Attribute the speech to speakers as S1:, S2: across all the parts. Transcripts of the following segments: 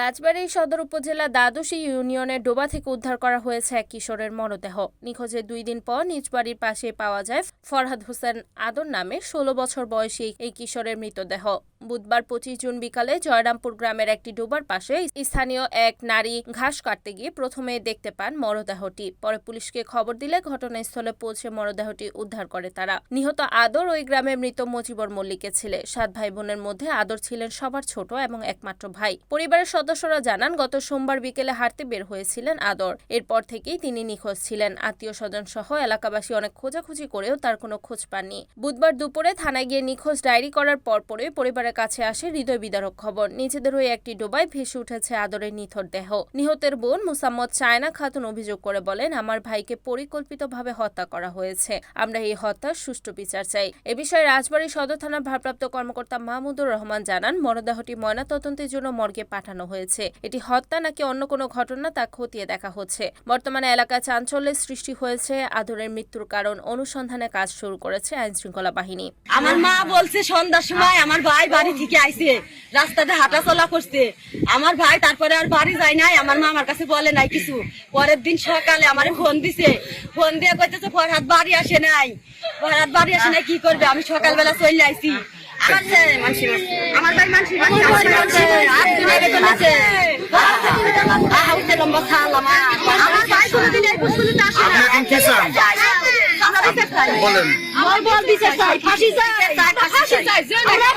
S1: রাজবাড়ী সদর উপজেলা দ্বাদশী ইউনিয়নের ডোবা থেকে উদ্ধার করা হয়েছে এক কিশোরের মরদেহ। নিখোঁজের দুই দিন পর নিজ বাড়ির পাশে পাওয়া যায় ফরহাদ হোসেন আদর নামে ষোলো বছর বয়সী এই কিশোরের মৃতদেহ। বুধবার পঁচিশ জুন বিকালে জয়রামপুর গ্রামের একটি ডোবার পাশে স্থানীয় এক নারী ঘাস কাটতে গিয়ে প্রথমে দেখতে পান মরদেহটি। পরে পুলিশকে খবর দিলে ঘটনাস্থলে পৌঁছে মরদেহটি উদ্ধার করে তারা। নিহত আদর ওই গ্রামে মৃত মজিবর মল্লিকের ছেলে। সাত ভাই বোনের মধ্যে আদর ছিলেন সবার ছোট এবং একমাত্র ভাই। পরিবারের সদস্যরা জানান, গত সোমবার বিকেলে হাঁটতে বের হয়েছিলেন আদর। এরপর থেকেই তিনি নিখোঁজ ছিলেন। আত্মীয় স্বজন সহ এলাকাবাসী অনেক খোঁজাখুঁজি করেও তার কোনো খোঁজ পাননি। বুধবার দুপুরে থানায় গিয়ে নিখোঁজ ডায়েরি করার পরপরই পরিবারের কাছে আসে হৃদয় বিদারক খবর। নিজেদের ওই একটি ডোবায় ভেসে উঠেছে আদরের নিথর দেহ। নিহতের বোন মুসাম্মদ চায়না খাতুন অভিযোগ করে বলেন, আমার ভাইকে পরিকল্পিতভাবে হত্যা করা হয়েছে। আমরা এই হত্যার সুষ্ঠু বিচার চাই। এ বিষয়ে রাজবাড়ী সদর থানার ভারপ্রাপ্ত কর্মকর্তা মাহমুদুর রহমান জানান, মরদেহটি ময়নাতদন্তের জন্য মর্গে পাঠানো হয়েছে। এটি হত্যা নাকি অন্য কোনো ঘটনা তা খতিয়ে দেখা হচ্ছে। বর্তমানে এলাকায় চাঞ্চল্যের সৃষ্টি হয়েছে আদরের মৃত্যুর কারণ। অনুসন্ধানে কাজ শুরু করেছে আইন শৃঙ্খলা বাহিনী।
S2: আমার মা বলছে, সন্ধ্যার সময় আমার ভাই বাড়ি থেকে আইছে রাস্তাতে হাঁটা চলা করছে। আমার ভাই তারপরে আর বাড়ি যায় নাই আমার মা আমার কাছে বলে নাই কিছু। পরের দিন সকালে আমারে ফোন দিছে। ফোন দিয়ে কইতেছে ফরহাদ বাড়ি আসে নাই। ফরহাদ বাড়ি আসে নাই কি করবে? আমি সকালবেলা চলে আইছি। আমার ভাই লম্বা আমার। আমার কোনোদিন এই আসে না।
S3: বলেন
S2: আমার বল দিছে চাই ফাঁসি চাই। ফাঁসি চাই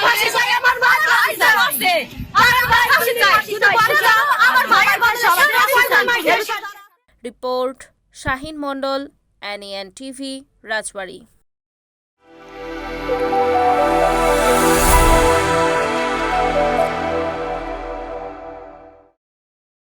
S2: ফাঁসি চাই আমার ভাই ফাঁসি চাই মারছে আমার ভাই ফাঁসি চাই শুধু বলে দাও আমার ভাই ফাঁসি চাই
S1: report Shahin Mondal NN TV Rajbari